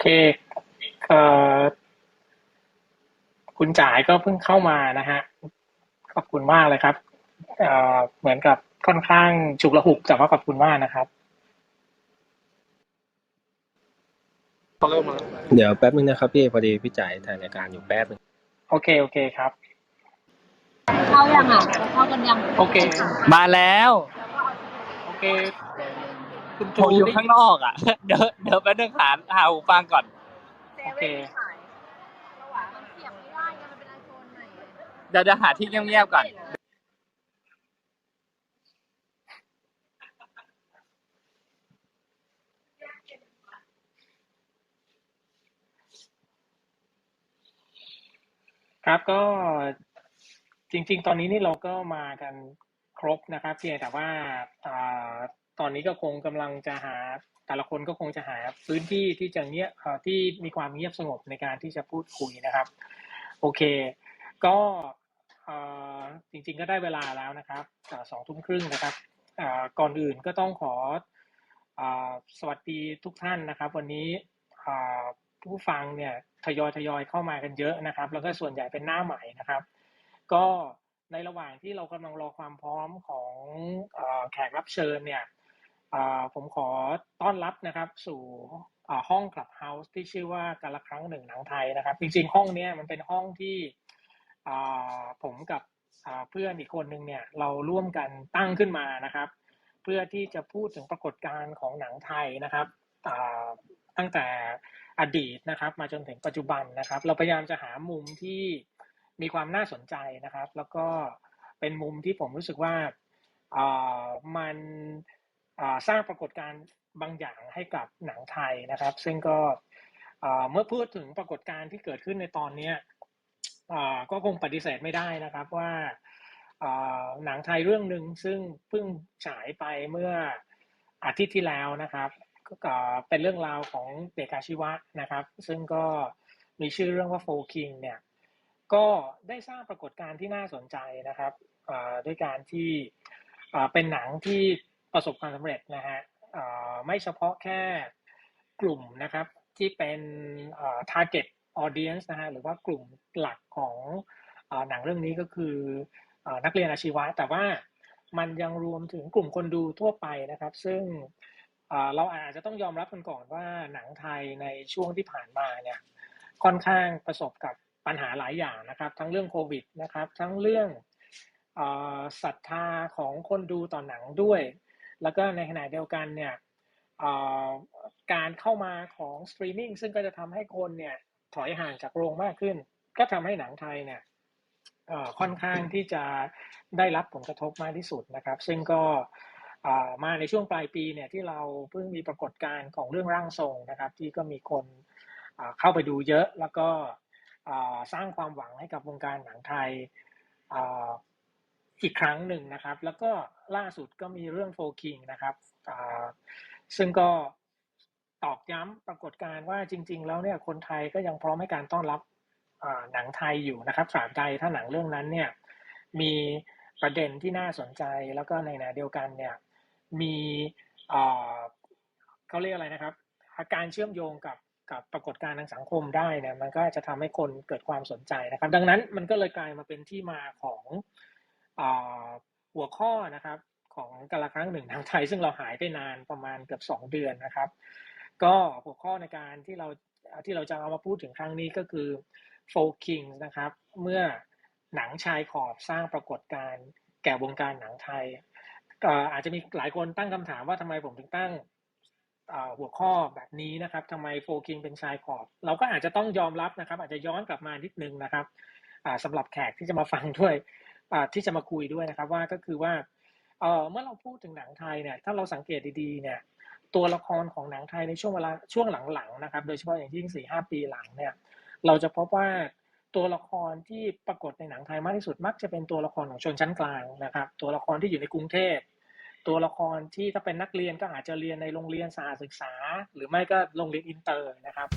เคเอ่อคุณจ่ายก็เพิ่งเข้ามานะฮะ ขอบคุณมากเลยครับเอ่อเหมือนกับค่อนข้างฉุกละหุกแต่ว่าขอบคุณมากนะครับ เขาเริ่มมาแล้วเดี๋ยวแป๊บนึงนะครับพี่พอดีพี่จ่ายถ่ายรายการอยู่แป๊บนึงโอเคโอเคครับ เข้ายังอะเข้ากันยังโอเค มาแล้ว โอเค คุณผจูมอยู่ได้ข้างนอกอะ เดี๋ยวเดี๋ยวแป๊บนึงหาหาหูฟังก่อนโอเคมันเสียบไม่ได้ไงมันเป็นไอโฟนใหม่เดี๋ยวจะหาที่เงียบๆก่อน ครับก็จริง ๆ ตอนนี้นี่เราก็มากันครบนะครับ เพียงแต่ว่า อ่าตอนนี้ก็คงกำลังจะหาแต่ละคนก็คงจะหาพื้นที่ที่จะเงียบที่มีความเงียบสงบในการที่จะพูดคุยนะครับ โอเค ก็จริงๆก็ได้เวลาแล้วนะครับสองทุ่มครึ่งนะครับก่อนอื่นก็ต้องขออสวัสดีทุกท่านนะครับ วันนี้ผู้ฟังเนี่ยทยอยทยอยเข้ามากันเยอะนะครับ แล้วก็ส่วนใหญ่เป็นหน้าใหม่นะครับ ก็ในระหว่างที่เรากำลังรอความพร้อมของอแขกรับเชิญเนี่ย ผมขอต้อนรับนะครับ สู่ห้องคลับเฮาส์ที่ชื่อว่าการละครั้งหนึ่งหนังไทยนะครับ จริงๆ ห้องนี้มันเป็นห้องที่ผมกับเพื่อนอีกคนหนึ่งเนี่ยเราร่วมกันตั้งขึ้นมานะครับ เพื่อที่จะพูดถึงปรากฏการณ์ของหนังไทยนะครับตั้งแต่อดีตนะครับ มาจนถึงปัจจุบันนะครับ เราพยายามจะหามุมที่มีความน่าสนใจนะครับ แล้วก็เป็นมุมที่ผมรู้สึกว่ามัน สร้างปรากฏการณ์บางอย่างให้กับหนังไทยนะครับ ซึ่งก็เมื่อพูดถึงปรากฏการณ์ที่เกิดขึ้นในตอนนี้ก็คงปฏิเสธไม่ได้นะครับว่าหนังไทยเรื่องหนึ่งซึ่งเพิ่งฉายไปเมื่ออาทิตย์ที่แล้วนะครับก็เป็นเรื่องราวของเด็กอาชีวะนะครับ ซึ่งก็มีชื่อเรื่องว่าโฟคิงเนี่ยก็ได้สร้างปรากฏการณ์ที่น่าสนใจนะครับด้วยการที่เป็นหนังที่ ประสบความสำเร็จนะฮะไม่เฉพาะแค่กลุ่มนะครับที่เป็น target audience นะฮะหรือว่ากลุ่มหลักของอหนังเรื่องนี้ก็คืออนักเรียนอาชีวะ แต่ว่ามันยังรวมถึงกลุ่มคนดูทั่วไปนะครับ ซึ่งเราอาจจะต้องยอมรับกันก่อนว่าหนังไทยในช่วงที่ผ่านมาเนี่ยค่อนข้างประสบกับปัญหาหลายอย่างนะครับ ทั้งเรื่องโควิดนะครับ ทั้งเรื่องศรัทธาของคนดูต่อหนังด้วย แล้วก็ในขณะเดียวกันเนี่ยการเข้ามาของสตรีมมิ่งซึ่งก็จะทำให้คนเนี่ยถอยห่างจากโรงมากขึ้น ก็ทำให้หนังไทยเนี่ยค่อนข้างที่จะได้รับผลกระทบมากที่สุดนะครับ ซึ่งก็มาในช่วงปลายปีเนี่ยที่เราเพิ่งมีปรากฏการณ์ของเรื่องร่างทรงนะครับ ที่ก็มีคนเข้าไปดูเยอะแล้วก็สร้างความหวังให้กับวงการหนังไทย อีกครั้งหนึ่งนะครับ แล้วก็ล่าสุดก็มีเรื่องโฟคิงนะครับซึ่งก็ตอกย้ำปรากฏการณ์ว่าจริง ๆ แล้วเนี่ยคนไทยก็ยังพร้อมให้การต้อนรับหนังไทยอยู่นะครับตราบใดถ้าหนังเรื่องนั้นเนี่ยมีประเด็นที่น่าสนใจแล้วก็ในขณะเดียวกันเนี่ยมีเขาเรียกอะไรนะครับ อาการเชื่อมโยงกับกับปรากฏการณ์ทางสังคมได้เนี่ยมันก็จะทำให้คนเกิดความสนใจนะครับ ดังนั้นมันก็เลยกลายมาเป็นที่มาของ หัวข้อนะครับของกละครั้งหนึ่งทางไทย ซึ่งเราหายไปนานประมาณเกือบสองเดือนนะครับ ก็หัวข้อในการที่เราที่เราจะเอามาพูดถึงครั้งนี้ก็คือโฟคิงนะครับ เมื่อหนังชายขอบสร้างปรากฏการณ์แก่วงการหนังไทยอาจจะมีหลายคนตั้งคำถามว่าทำไมผมถึงตั้งหัวข้อแบบนี้นะครับทำไมโฟคิงเป็นชายขอบ เราก็อาจจะต้องยอมรับนะครับ อาจจะย้อนกลับมานิดนึงนะครับสำหรับแขกที่จะมาฟังด้วย ที่จะมาคุยด้วยนะครับว่าก็คือว่าเเมื่อเราพูดถึงหนังไทยเนี่ยถ้าเราสังเกตดีๆเนี่ยตัวละครของหนังไทยในช่วงเวลาช่วงหลังๆนะครับโดยเฉพาะอย่างยิ่งสี่ห้าปีหลังเนี่ยเราจะพบว่าตัวละครที่ปรากฏในหนังไทยมากที่สุดมักจะเป็นตัวละครของชนชั้นกลางนะครับ ตัวละครที่อยู่ในกรุงเทพตัวละครที่ถ้าเป็นนักเรียนก็อาจจะเรียนในโรงเรียนสาศึกษา หรือไม่ก็โรงเรียนอินเตอร์นะครับ